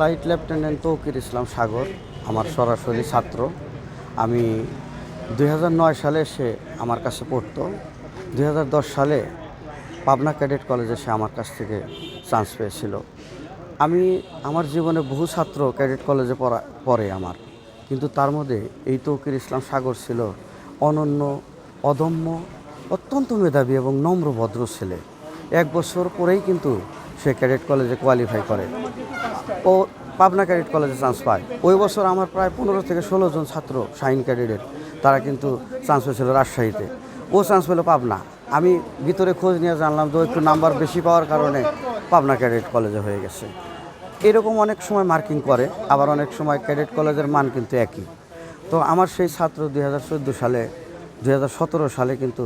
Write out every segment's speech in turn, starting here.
Flight lieutenant Tauqir Islam Sagar, আমার সরাসরি ছাত্র। আমি দুই হাজার নয় সালে সে আমার কাছে পড়তো। দুই সালে পাবনা ক্যাডেট কলেজে সে আমার কাছ থেকে চান্স পেয়েছিল। আমি আমার জীবনে বহু ছাত্র ক্যাডেট কলেজে পড়া, পড়ে আমার। কিন্তু তার মধ্যে এই তৌকির ইসলাম সাগর ছিল অনন্য, অদম্য, অত্যন্ত মেধাবী এবং নম্র, ভদ্র ছেলে। এক বছর পরেই কিন্তু সে ক্যাডেট কলেজে কোয়ালিফাই করে। ও পাবনা ক্যাডেট কলেজে চান্স পায়। ওই বছর আমার প্রায় পনেরো থেকে ষোলো জন ছাত্র শাহিন ক্যাডেটের, তারা কিন্তু চান্স পেয়েছিল রাজশাহীতে। ও চান্স পেল পাবনা। আমি ভিতরে খোঁজ নিয়ে জানলাম যে একটু নাম্বার বেশি পাওয়ার কারণে পাবনা ক্যাডেট কলেজে হয়ে গেছে। এরকম অনেক সময় মার্কিং করে, আবার অনেক সময় ক্যাডেট কলেজের মান কিন্তু একই। তো আমার সেই ছাত্র দুই হাজার চোদ্দ সালে দু হাজার সতেরো সালে কিন্তু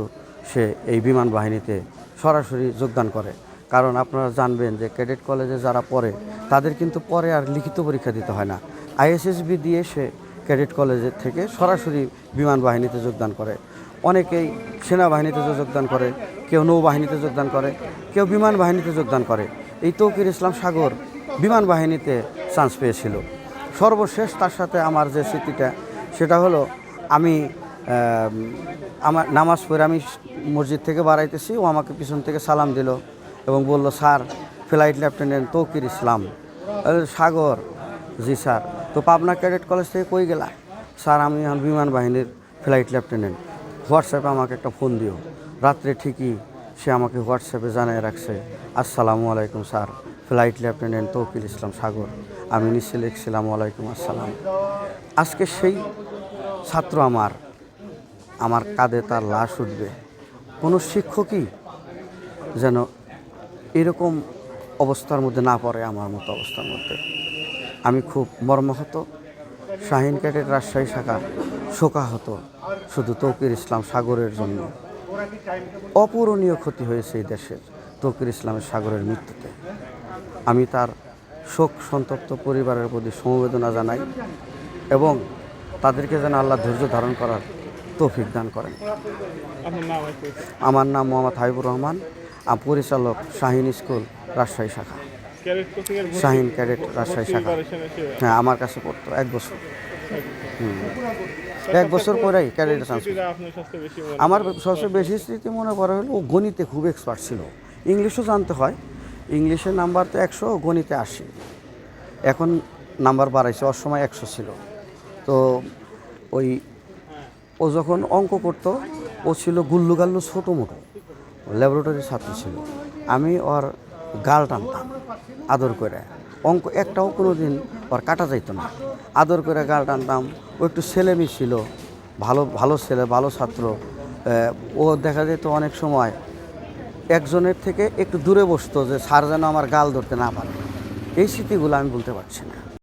সে এই বিমান বাহিনীতে সরাসরি যোগদান করে। কারণ আপনারা জানবেন যে ক্যাডেট কলেজে যারা পড়ে, তাদের কিন্তু পরে আর লিখিত পরীক্ষা দিতে হয় না। আইএসএসবি দিয়ে সে ক্যাডেট কলেজের থেকে সরাসরি বিমান বাহিনীতে যোগদান করে। অনেকেই সেনাবাহিনীতে যোগদান করে, কেউ নৌবাহিনীতে যোগদান করে, কেউ বিমান বাহিনীতে যোগদান করে। এই তৌকির ইসলাম সাগর বিমান বাহিনীতে চান্স পেয়েছিল। সর্বশেষ তার সাথে আমার যে স্মৃতিটা, সেটা হলো আমি আমার নামাজ পড়ে আমি মসজিদ থেকে বাড়াইতেছি ও আমাকে পিছন থেকে সালাম দিল। এবং বলল, sir, flight lieutenant Toukir Islam. Sagar. জি, স্যার। তো পাবনা ক্যাডেট কলেজ থেকে কই গেলা? স্যার, আমি এখন বিমান বাহিনীর ফ্লাইট লেফটেন্যান্ট। হোয়াটসঅ্যাপে আমাকে একটা ফোন দিও। রাত্রে ঠিকই সে আমাকে হোয়াটসঅ্যাপে জানিয়ে রাখছে, আসসালামু আলাইকুম, sir. Flight lieutenant Toukir Islam, Sagar. আমি নিচে লিখছিলাম, ওয়ালাইকুম আসসালাম। আজকে সেই ছাত্র আমার আমার কাঁধে তার লাশ উঠবে। কোনো শিক্ষকই যেন এরকম অবস্থার মধ্যে না পড়ে আমার মতো অবস্থার মধ্যে। আমি খুব মর্মাহত। শাহিন ক্যাডেট রাজশাহী শাখা শোকাহত শুধু তৌকির ইসলাম সাগরের জন্য। অপূরণীয় ক্ষতি হয়েছে এই দেশের তৌকির ইসলামের সাগরের মৃত্যুতে। আমি তার শোক সন্তপ্ত পরিবারের প্রতি সমবেদনা জানাই এবং তাদেরকে যেন আল্লাহ ধৈর্য ধারণ করার তৌফিক দান করেন। আমার নাম মোহাম্মদ হাবিবুর রহমান। পরিচালক শাহিন স্কুল রাজশাহী শাখা। শাহিন ক্যাডেট রাজশাহী শাখা। হ্যাঁ আমার কাছে পড়তো এক বছর। এক বছর পরেই ক্যাডেট চান্স আমার সবচেয়ে বেশি স্মৃতি মনে করা হলো ও গণিতে খুব এক্সপার্ট ছিল। ইংলিশও জানতে হয়। ইংলিশের নাম্বার তো একশো গণিতে আশি। এখন নাম্বার বাড়াইছে ওর সময় একশো ছিল। তো ওই ও যখন অঙ্ক করতো ও ছিল গুল্লু গাল্লু ছোটো মোটো। ল্যাবরেটরির ছাত্র ছিল। আমি ওর গাল টানতাম, আদর করে। অঙ্ক একটাও কোনো দিন ওর কাটা যাইতো না। আদর করে গাল টানতাম। ও একটু ছেলেমি ছিল, ভালো ভালো ছেলে, ভালো ছাত্র। ও দেখা যেত অনেক সময় একজনের থেকে একটু দূরে বসতো যে, স্যার যেন আমার গাল ধরতে না পারে। এই স্মৃতিগুলো আমি বলতে পারছি না।